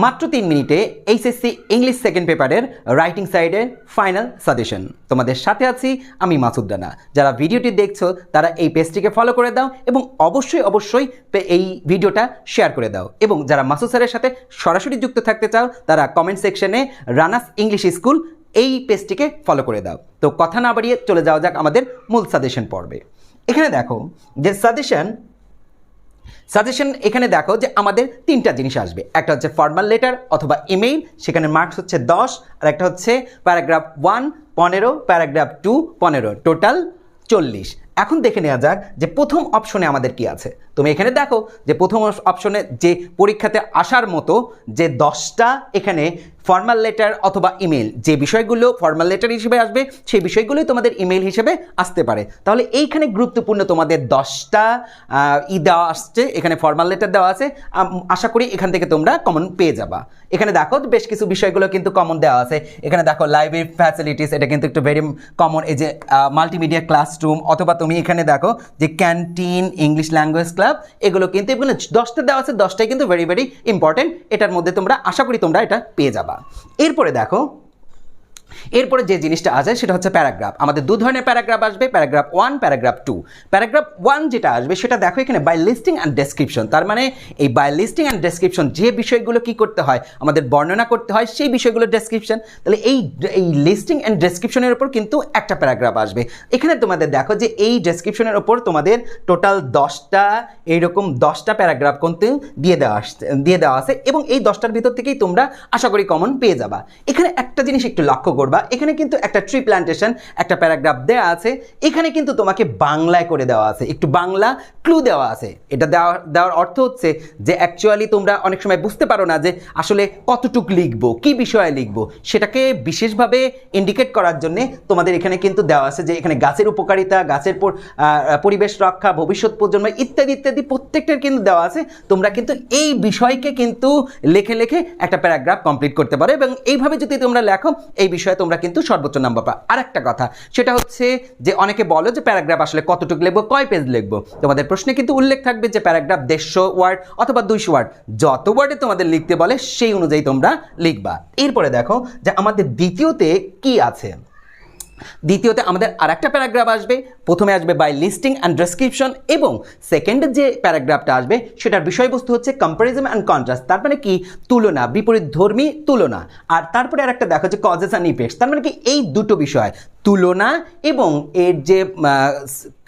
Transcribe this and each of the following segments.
মাত্র তিন মিনিটে এইচএসসি ইংলিশ সেকেন্ড পেপারের রাইটিং সাইডের ফাইনাল সাজেশন। তোমাদের সাথে আছি আমি মাসুদ রানা যারা ভিডিওটি দেখছ, তারা এই পেজটিকে ফলো করে দাও এবং অবশ্যই অবশ্যই এই ভিডিওটা শেয়ার করে দাও। এবং যারা মাসুদ স্যারের সাথে সরাসরি যুক্ত থাকতে চাও, তারা কমেন্ট সেকশনে রানাস ইংলিশ স্কুল এই পেজটিকে ফলো করে দাও। তো কথা না বাড়িয়ে চলে যাওয়া যাক আমাদের মূল সাজেশন পর্বে। এখানে দেখো যে সাজেশন সাজেশন এখানে দেখো যে আমাদের তিনটা জিনিস আসবে। একটা হচ্ছে ফর্মাল লেটার অথবা ইমেইল সেখানে মার্কস হচ্ছে দশ, আর একটা হচ্ছে প্যারাগ্রাফ ওয়ান পনেরো প্যারাগ্রাফ টু পনেরো টোটাল চল্লিশ। এখন দেখে নেওয়া যাক যে প্রথম অপশনে আমাদের কি আছে। তুমি এখানে দেখো যে প্রথম অপশনে যে পরীক্ষাতে আসার মতো যে দশটা এখানে ফর্মাল লেটার অথবা ইমেল যে বিষয়গুলো ফর্মাল লেটার হিসেবে আসবে, সেই বিষয়গুলোই তোমাদের ইমেল হিসেবে আসতে পারে। তাহলে এইখানে গুরুত্বপূর্ণ তোমাদের দশটা ই দেওয়া আসছে, এখানে ফর্মাল লেটার দেওয়া আছে আশা করি এখান থেকে তোমরা কমন পেয়ে যাবা। এখানে দেখো বেশ কিছু বিষয়গুলো কিন্তু কমন দেওয়া আছে। এখানে দেখো লাইব্রেরি ফ্যাসিলিটিস এটা কিন্তু একটু ভেরি কমন এই যে মাল্টিমিডিয়া ক্লাসরুম অথবা তুমি এখানে দেখো যে ক্যান্টিন ইংলিশ ল্যাঙ্গুয়েজ ক্লাব এগুলো কিন্তু এগুলো দশটা দেওয়া আছে, দশটাই কিন্তু ভেরি ভেরি ইম্পর্টেন্ট এটার মধ্যে তোমরা, আশা করি তোমরা এটা পেয়ে যাবা। এরপরে দেখো এরপরে যে জিনিসটা আছে সেটা হচ্ছে প্যারাগ্রাফ। আমাদের দু ধরনের প্যারাগ্রাফ আসবে, paragraph one, paragraph two. Paragraph one যেটা আসবে সেটা দেখো এখানে বাই লিস্টিং অ্যান্ড ডেসক্রিপশন তার মানে এই বাই লিস্টিং অ্যান্ড ডেসক্রিপশন যে বিষয়গুলো কি করতে হয়, আমাদের বর্ণনা করতে হয় সেই বিষয়গুলোর ডেসক্রিপশন তাহলে এই এই লিস্টিং অ্যান্ড ডেসক্রিপশনের উপর কিন্তু একটা প্যারাগ্রাফ আসবে। এখানে তোমাদের দেখো যে এই ডেসক্রিপশনের ওপর তোমাদের টোটাল দশটা, এইরকম দশটা প্যারাগ্রাফ কিন্তু দিয়ে দেওয়া আসছে, দিয়ে দেওয়া আছে এবং এই দশটার ভিতর থেকেই তোমরা আশা করি কমন পেয়ে যাবা। এখানে একটা জিনিস একটু লক্ষ্য করবা, এখানে কিন্তু একটা ট্রি প্ল্যান্টেশন একটা প্যারাগ্রাফ দেওয়া আছে। এখানে কিন্তু তোমাকে বাংলায় করে দেওয়া আছে। একটু বাংলা ক্লু দেওয়া আছে। এটা দেওয়া, দেওয়ার অর্থ হচ্ছে যে অ্যাকচুয়ালি তোমরা অনেক সময় বুঝতে পারো না যে আসলে কতটুক লিখব, কি বিষয়ে লিখব। সেটাকে বিশেষভাবে ইন্ডিকেট করার জন্য তোমাদের এখানে কিন্তু দেওয়া আছে যে এখানে গাছের উপকারিতা, গাছের পরিবেশ রক্ষা, ভবিষ্যৎ প্রজন্ম ইত্যাদি ইত্যাদি প্রত্যেকটার কিন্তু দেওয়া আছে। তোমরা কিন্তু এই বিষয়কে কিন্তু লেখে লেখে একটা প্যারাগ্রাফ কমপ্লিট করতে পারো এবং এইভাবে যদি তোমরা লেখো, এই বিষয়ে তোমরা কিন্তু সর্বোচ্চ নাম্বার পাও আর একটা কথা, সেটা হচ্ছে যে অনেকে বলো যে প্যারাগ্রাফ আসলে কতটুকু লিখব, কয় পেজ লিখব? তোমাদের প্রশ্নে কিন্তু উল্লেখ থাকবে যে প্যারাগ্রাফ দেড়শো ওয়ার্ড অথবা দুইশো ওয়ার্ড। যত ওয়ার্ডে তোমাদের লিখতে বলে, সেই অনুযায়ী তোমরা লিখবা। এরপরে দেখো যে আমাদের দ্বিতীয়তে কি আছে? দ্বিতীয়তে আমাদের আর একটা প্যারাগ্রাফ আসবে। প্রথমে আসবে বাই লিস্টিং অ্যান্ড ডেসক্রিপশন এবং সেকেন্ড যে প্যারাগ্রাফটা আসবে, সেটার বিষয়বস্তু হচ্ছে কম্পারিজম অ্যান্ড কন্ট্রাস্ট তার মানে কি? তুলনা, বিপরীত ধর্মী তুলনা। আর তারপরে আর একটা দেখা হচ্ছে কজেস অ্যান্ড ইফেক্টস তার মানে কি? এই দুটো বিষয়। তুলনা এবং এর যে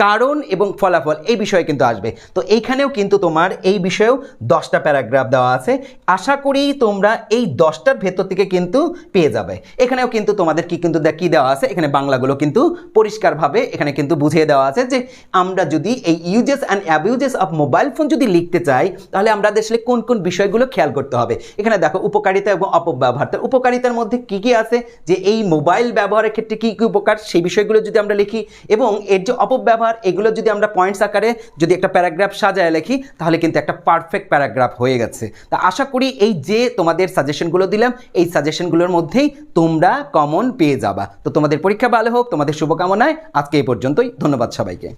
কারণ এবং ফলাফল, এই বিষয়ে কিন্তু আসবে। তো এইখানেও কিন্তু তোমার এই বিষয়েও দশটা প্যারাগ্রাফ দেওয়া আছে। আশা করি তোমরা এই দশটার ভেতর থেকে কিন্তু পেয়ে যাবে। এখানেও কিন্তু তোমাদের কি কিন্তু কি দেওয়া আছে? এখানে বাংলাগুলো কিন্তু পরিষ্কারভাবে এখানে কিন্তু বুঝিয়ে দেওয়া আছে যে, আমরা যদি এই uses and abuses of mobile phone যদি লিখতে চাই, তাহলে আমরা আসলে কোন কোন বিষয়গুলো খেয়াল করতে হবে। এখানে দেখো, উপকারিতা এবং অপব্যবহার। তার উপকারিতার মধ্যে কি কি আছে? যে এই মোবাইল ব্যবহারের ক্ষেত্রে কী কি উপকার, সেই বিষয়গুলো যদি আমরা লিখি এবং এর যে অপব্যবহার, এগুলো যদি আমরা পয়েন্টস আকারে যদি একটা প্যারাগ্রাফ সাজায় লিখি, তাহলে কিন্তু একটা পারফেক্ট প্যারাগ্রাফ হয়ে গেছে। তা আশা করি এই যে তোমাদের সাজেশনগুলো দিলাম, এই সাজেশনগুলোর মধ্যেই তোমরা কমন পেয়ে যাবা। তো তোমাদের পরীক্ষা ভালো হোক, তোমাদের শুভকামনায় আজকে এই পর্যন্তই। ধন্যবাদ সবাইকে।